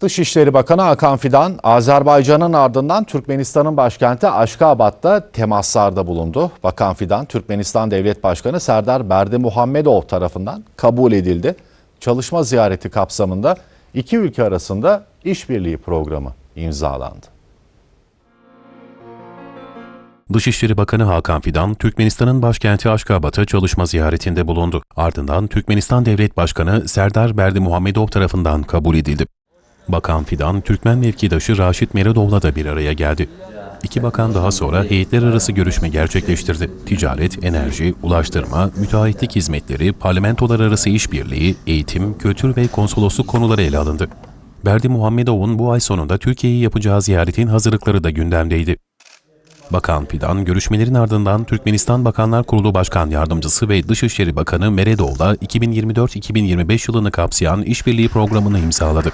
Dışişleri Bakanı Hakan Fidan, Azerbaycan'ın ardından Türkmenistan'ın başkenti Aşkabat'ta temaslarda bulundu. Bakan Fidan, Türkmenistan Devlet Başkanı Serdar Berdi Muhammedov tarafından kabul edildi. Çalışma ziyareti kapsamında iki ülke arasında işbirliği programı imzalandı. Dışişleri Bakanı Hakan Fidan, Türkmenistan'ın başkenti Aşkabat'a çalışma ziyaretinde bulundu. Ardından Türkmenistan Devlet Başkanı Serdar Berdi Muhammedov tarafından kabul edildi. Bakan Fidan, Türkmen mevkidaşı Raşit Meredov'la da bir araya geldi. İki bakan daha sonra heyetler arası görüşme gerçekleştirdi. Ticaret, enerji, ulaştırma, müteahhitlik hizmetleri, parlamentolar arası işbirliği, eğitim, kültür ve konsolosluk konuları ele alındı. Berdi Muhammedov'un bu ay sonunda Türkiye'yi yapacağı ziyaretin hazırlıkları da gündemdeydi. Bakan Fidan, görüşmelerin ardından Türkmenistan Bakanlar Kurulu Başkan Yardımcısı ve Dışişleri Bakanı Meredov'la 2024-2025 yılını kapsayan işbirliği programını imzaladı.